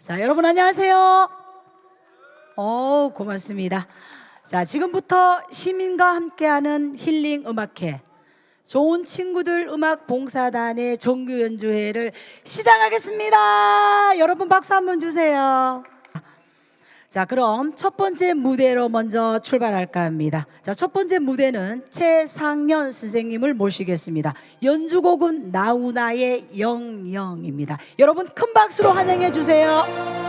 자, 여러분 안녕하세요. 어, 고맙습니다. 자, 지금부터 시민과 함께하는 힐링 음악회 좋은 친구들 음악 봉사단의 정규 연주회를 시작하겠습니다. 여러분 박수 한번 주세요. 자, 그럼 첫 번째 무대로 먼저 출발할까 합니다. 자, 첫 번째 무대는 최상현 선생님을 모시겠습니다. 연주곡은 나훈아의 영영입니다. 여러분 큰 박수로 환영해 주세요.